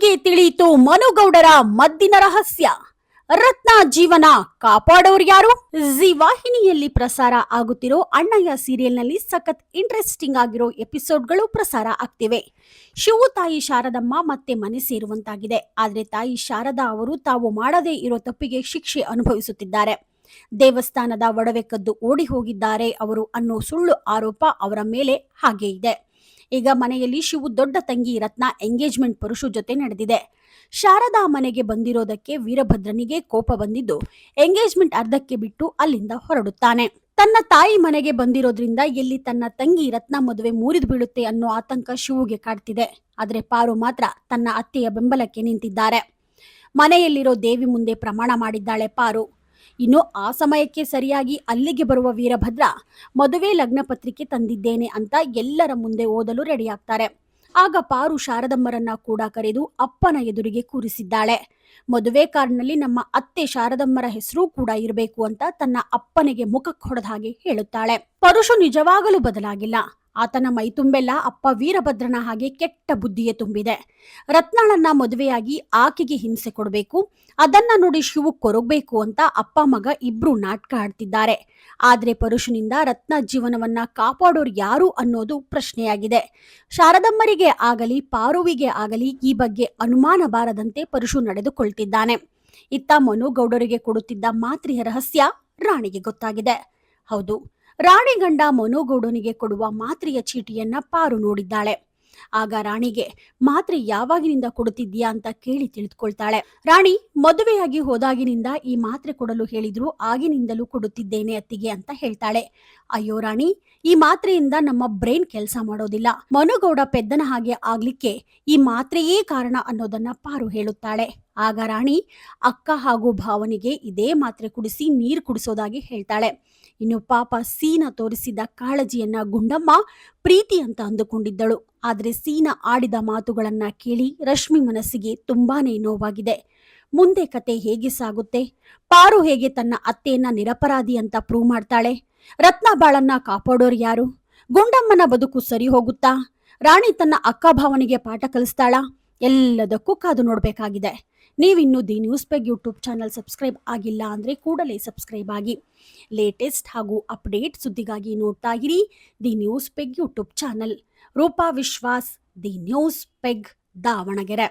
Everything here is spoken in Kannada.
ರಾಣಿಗೆ ತಿಳಿಯಿತು ಮನುಗೌಡರ ಮದ್ದಿನ ರಹಸ್ಯ. ರತ್ನ ಜೀವನ ಕಾಪಾಡೋರು ಯಾರು? ಜಿ ವಾಹಿನಿಯಲ್ಲಿ ಪ್ರಸಾರ ಆಗುತ್ತಿರೋ ಅಣ್ಣಯ್ಯ ಸೀರಿಯಲ್ನಲ್ಲಿ ಸಖತ್ ಇಂಟ್ರೆಸ್ಟಿಂಗ್ ಆಗಿರೋ ಎಪಿಸೋಡ್ಗಳು ಪ್ರಸಾರ ಆಗ್ತಿವೆ. ಶಿವು ತಾಯಿ ಶಾರದಮ್ಮ ಮತ್ತೆ ಮನೆ ಸೇರುವಂತಾಗಿದೆ. ಆದರೆ ತಾಯಿ ಶಾರದಾ ಅವರು ತಾವು ಮಾಡದೇ ಇರೋ ತಪ್ಪಿಗೆ ಶಿಕ್ಷೆ ಅನುಭವಿಸುತ್ತಿದ್ದಾರೆ. ದೇವಸ್ಥಾನದ ಒಡವೆ ಕದ್ದು ಓಡಿ ಹೋಗಿದ್ದಾರೆ ಅವರು ಅನ್ನೋ ಸುಳ್ಳು ಆರೋಪ ಅವರ ಮೇಲೆ ಹಾಗೆ ಇದೆ. ಈಗ ಮನೆಯಲ್ಲಿ ಶಿವು ದೊಡ್ಡ ತಂಗಿ ರತ್ನ ಎಂಗೇಜ್ಮೆಂಟ್ ಪುರುಷು ಜೊತೆ ನಡೆದಿದೆ. ಶಾರದಾ ಮನೆಗೆ ಬಂದಿರೋದಕ್ಕೆ ವೀರಭದ್ರನಿಗೆ ಕೋಪ ಬಂದಿದ್ದು, ಎಂಗೇಜ್ಮೆಂಟ್ ಅರ್ಧಕ್ಕೆ ಬಿಟ್ಟು ಅಲ್ಲಿಂದ ಹೊರಡುತ್ತಾನೆ. ತನ್ನ ತಾಯಿ ಮನೆಗೆ ಬಂದಿರೋದ್ರಿಂದ ಎಲ್ಲಿ ತನ್ನ ತಂಗಿ ರತ್ನ ಮದುವೆ ಮುರಿದು ಬೀಳುತ್ತೆ ಅನ್ನೋ ಆತಂಕ ಶಿವುಗೆ ಕಾಡ್ತಿದೆ. ಆದರೆ ಪಾರು ಮಾತ್ರ ತನ್ನ ಅತ್ತೆಯ ಬೆಂಬಲಕ್ಕೆ ನಿಂತಿದ್ದಾರೆ. ಮನೆಯಲ್ಲಿರೋ ದೇವಿ ಮುಂದೆ ಪ್ರಮಾಣ ಮಾಡಿದ್ದಾಳೆ ಪಾರು. ಇನ್ನು ಆ ಸಮಯಕ್ಕೆ ಸರಿಯಾಗಿ ಅಲ್ಲಿಗೆ ಬರುವ ವೀರಭದ್ರ ಮದುವೆ ಲಗ್ನ ಪತ್ರಿಕೆ ತಂದಿದ್ದೇನೆ ಅಂತ ಎಲ್ಲರ ಮುಂದೆ ಓದಲು ರೆಡಿಯಾಗ್ತಾರೆ ಆಗ ಪಾರು ಶಾರದಮ್ಮರನ್ನ ಕೂಡ ಕರೆದು ಅಪ್ಪನ ಎದುರಿಗೆ ಕೂರಿಸಿದ್ದಾಳೆ. ಮದುವೆ ಕಾರ್ಡ್ನಲ್ಲಿ ನಮ್ಮ ಅತ್ತೆ ಶಾರದಮ್ಮರ ಹೆಸರು ಕೂಡ ಇರಬೇಕು ಅಂತ ತನ್ನ ಅಪ್ಪನಿಗೆ ಮುಖಕ್ಕೆ ಹೊಡೆದ ಹಾಗೆ ಹೇಳುತ್ತಾಳೆ. ಪರುಷು ನಿಜವಾಗಲೂ ಬದಲಾಗಿಲ್ಲ. ಆತನ ಮೈತುಂಬೆಲ್ಲ ಅಪ್ಪ ವೀರಭದ್ರನ ಹಾಗೆ ಕೆಟ್ಟ ಬುದ್ಧಿಯೇ ತುಂಬಿದೆ. ರತ್ನಾಳನ್ನ ಮದುವೆಯಾಗಿ ಆಕೆಗೆ ಹಿಂಸೆ ಕೊಡಬೇಕು, ಅದನ್ನ ನೋಡಿ ಶಿವು ಕೊರಗಬೇಕು ಅಂತ ಅಪ್ಪ ಮಗ ಇಬ್ರು ನಾಟಕ ಆಡ್ತಿದ್ದಾರೆ. ಆದ್ರೆ ಪರಶುನಿಂದ ರತ್ನ ಜೀವನವನ್ನ ಕಾಪಾಡೋರು ಯಾರು ಅನ್ನೋದು ಪ್ರಶ್ನೆಯಾಗಿದೆ. ಶಾರದಮ್ಮರಿಗೆ ಆಗಲಿ, ಪಾರುವಿಗೆ ಆಗಲಿ ಈ ಬಗ್ಗೆ ಅನುಮಾನ ಬಾರದಂತೆ ಪರಶು ನಡೆದುಕೊಳ್ತಿದ್ದಾನೆ. ಇತ್ತ ಮನುಗೌಡರಿಗೆ ಕೊಡುತ್ತಿದ್ದ ಮಾತ್ರಿಯ ರಹಸ್ಯ ರಾಣಿಗೆ ಗೊತ್ತಾಗಿದೆ. ಹೌದು ರಾಣಿ ಗಂಡ ಮನೋಗೌಡನಿಗೆ ಕೊಡುವ ಮಾತ್ರೆಯ ಚೀಟಿಯನ್ನ ಪಾರು ನೋಡಿದ್ದಾಳೆ. ಆಗ ರಾಣಿಗೆ, ಮಾತ್ರೆ ಯಾವಾಗಿನಿಂದ ಕೊಡುತ್ತಿದ್ಯಾ ಅಂತ ಕೇಳಿ ತಿಳಿದುಕೊಳ್ತಾಳೆ. ರಾಣಿ, ಮದುವೆಯಾಗಿ ಹೋದಾಗಿನಿಂದ ಈ ಮಾತ್ರೆ ಕೊಡಲು ಹೇಳಿದ್ರು ಆಗಿನಿಂದಲೂ ಕೊಡುತ್ತಿದ್ದೇನೆ ಅತ್ತಿಗೆ ಅಂತ ಹೇಳ್ತಾಳೆ. ಅಯ್ಯೋ ರಾಣಿ, ಈ ಮಾತ್ರೆಯಿಂದ ನಮ್ಮ ಬ್ರೈನ್ ಕೆಲಸ ಮಾಡೋದಿಲ್ಲ. ಮನುಗೌಡ ಪೆದ್ದನ ಹಾಗೆ ಆಗ್ಲಿಕ್ಕೆ ಈ ಮಾತ್ರೆಯೇ ಕಾರಣ ಅನ್ನೋದನ್ನ ಪಾರು ಹೇಳುತ್ತಾಳೆ. ಆಗ ರಾಣಿ, ಅಕ್ಕ ಹಾಗೂ ಭಾವನಿಗೆ ಇದೇ ಮಾತ್ರೆ ಕುಡಿಸಿ ನೀರು ಕುಡಿಸೋದಾಗಿ ಹೇಳ್ತಾಳೆ. ಇನ್ನು ಪಾಪ ಸೀನ ತೋರಿಸಿದ ಕಾಳಜಿಯನ್ನ ಗುಂಡಮ್ಮ ಪ್ರೀತಿ ಅಂತ ಅಂದುಕೊಂಡಿದ್ದಳು. ಆದ್ರೆ ಸೀನ ಆಡಿದ ಮಾತುಗಳನ್ನ ಕೇಳಿ ರಶ್ಮಿ ಮನಸ್ಸಿಗೆ ತುಂಬಾನೇ ನೋವಾಗಿದೆ. ಮುಂದೆ ಕತೆ ಹೇಗೆ ಸಾಗುತ್ತೆ? ಪಾರು ಹೇಗೆ ತನ್ನ ಅತ್ತೆಯನ್ನ ನಿರಪರಾಧಿ ಅಂತ ಪ್ರೂವ್ ಮಾಡ್ತಾಳೆ? ರತ್ನ ಬಾಳನ್ನ ಕಾಪಾಡೋರು ಯಾರು? ಗುಂಡಮ್ಮನ ಬದುಕು ಸರಿ ಹೋಗುತ್ತಾ? ರಾಣಿ ತನ್ನ ಅಕ್ಕ ಭಾವನಿಗೆ ಪಾಠ ಕಲಿಸ್ತಾಳಾ? ಎಲ್ಲದಕ್ಕೂ ಕಾದು ನೋಡಬೇಕಾಗಿದೆ. ನೀವಿನ್ನೂ the news peg YouTube channel subscribe ಆಗಿಲ್ಲ ಅಂದರೆ ಕೂಡಲೇ ಸಬ್ಸ್ಕ್ರೈಬ್ ಆಗಿ. ಲೇಟೆಸ್ಟ್ ಹಾಗೂ ಅಪ್ಡೇಟ್ ಸುದ್ದಿಗಾಗಿ ನೋಡ್ತಾ ಇರಿ the news peg YouTube channel. Roopa Vishwas, the news peg Davangere.